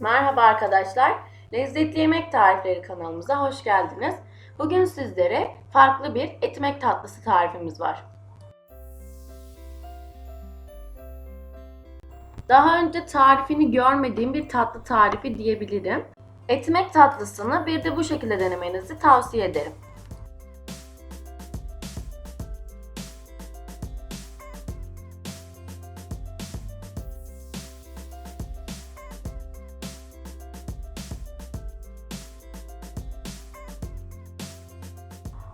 Merhaba arkadaşlar. Lezzetli Yemek Tarifleri kanalımıza hoş geldiniz. Bugün sizlere farklı bir etmek tatlısı tarifimiz var. Daha önce tarifini görmediğim bir tatlı tarifi diyebilirim. Etmek tatlısını bir de bu şekilde denemenizi tavsiye ederim.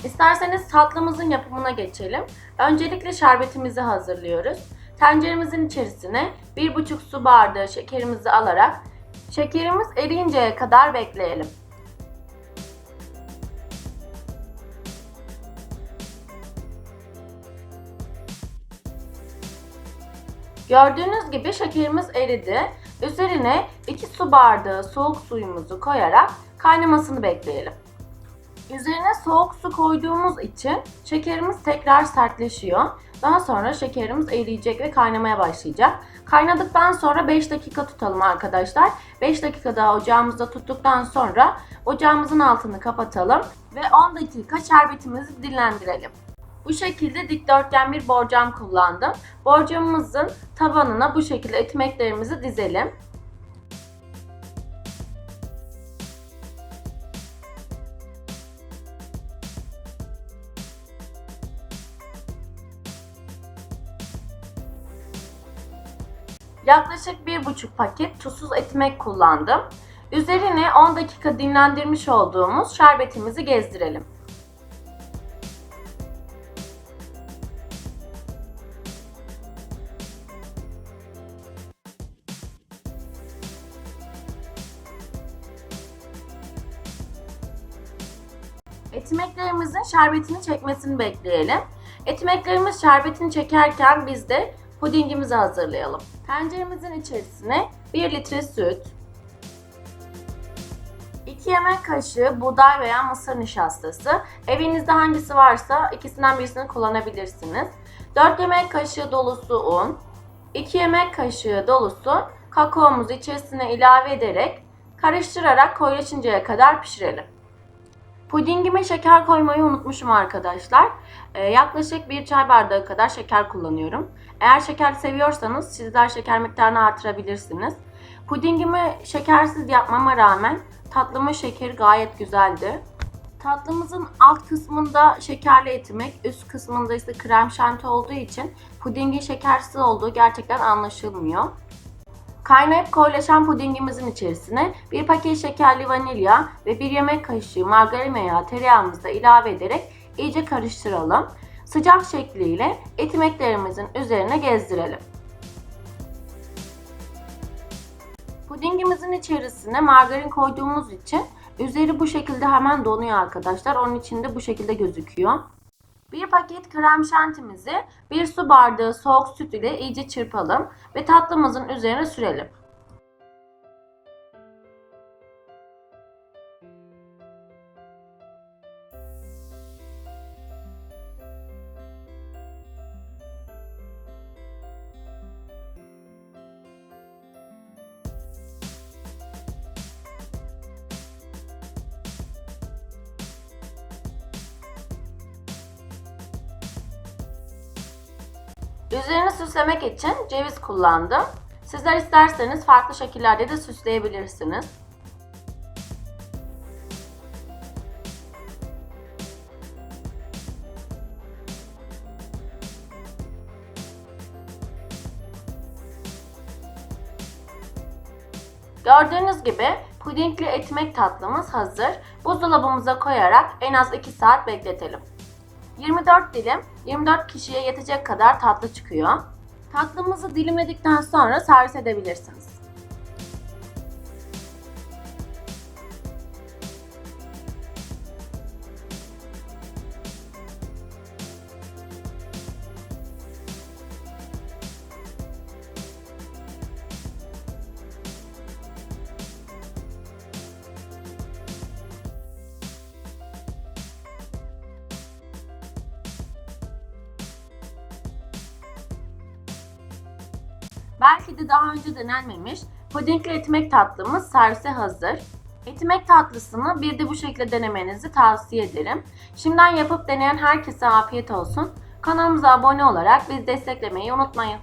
İsterseniz tatlımızın yapımına geçelim. Öncelikle şerbetimizi hazırlıyoruz. Tenceremizin içerisine 1,5 su bardağı şekerimizi alarak şekerimiz eriyinceye kadar bekleyelim. Gördüğünüz gibi şekerimiz eridi. Üzerine 2 su bardağı soğuk suyumuzu koyarak kaynamasını bekleyelim. Üzerine soğuk su koyduğumuz için şekerimiz tekrar sertleşiyor. Daha sonra şekerimiz eriyecek ve kaynamaya başlayacak. Kaynadıktan sonra 5 dakika tutalım arkadaşlar. 5 dakika daha ocağımızda tuttuktan sonra ocağımızın altını kapatalım ve 10 dakika şerbetimizi dinlendirelim. Bu şekilde dikdörtgen bir borcam kullandım. Borcamımızın tabanına bu şekilde ekmeklerimizi dizelim. Yaklaşık 1,5 paket tuzsuz ekmek kullandım. Üzerine 10 dakika dinlendirmiş olduğumuz şerbetimizi gezdirelim. Etimeklerimizin şerbetini çekmesini bekleyelim. Etimeklerimiz şerbetini çekerken biz de pudingimizi hazırlayalım. Tenceremizin içerisine 1 litre süt, 2 yemek kaşığı buğday veya mısır nişastası, evinizde hangisi varsa ikisinden birisini kullanabilirsiniz. 4 yemek kaşığı dolusu un, 2 yemek kaşığı dolusu kakaomuzu içerisine ilave ederek karıştırarak koyulaşıncaya kadar pişirelim. Pudingime şeker koymayı unutmuşum arkadaşlar. Ee, yaklaşık bir çay bardağı kadar şeker kullanıyorum. Eğer şeker seviyorsanız sizler şeker miktarını artırabilirsiniz. Pudingimi şekersiz yapmama rağmen tatlımın şekeri gayet güzeldi. Tatlımızın alt kısmında şekerli etimek, üst kısmında ise krem şanti olduğu için pudingin şekersiz olduğu gerçekten anlaşılmıyor. Kaynayıp koyulaşan pudingimizin içerisine bir paket şekerli vanilya ve bir yemek kaşığı margarin veya tereyağımızı da ilave ederek iyice karıştıralım. Sıcak şekliyle etimeklerimizin üzerine gezdirelim. Pudingimizin içerisine margarin koyduğumuz için üzeri bu şekilde hemen donuyor arkadaşlar. Onun içinde bu şekilde gözüküyor. Bir paket krem şantimizi bir su bardağı soğuk süt ile iyice çırpalım ve tatlımızın üzerine sürelim. Üzerini süslemek için ceviz kullandım. Sizler isterseniz farklı şekillerde de süsleyebilirsiniz. Gördüğünüz gibi pudingli ekmek tatlımız hazır. Buzdolabımıza koyarak en az 2 saat bekletelim. 24 dilim 24 kişiye yetecek kadar tatlı çıkıyor. Tatlımızı dilimledikten sonra servis edebilirsiniz. Belki de daha önce denenmemiş Pudingli etimek tatlımız servise hazır. Etimek tatlısını bir de bu şekilde denemenizi tavsiye ederim. Şimdiden yapıp deneyen herkese afiyet olsun. Kanalımıza abone olarak bizi desteklemeyi unutmayın.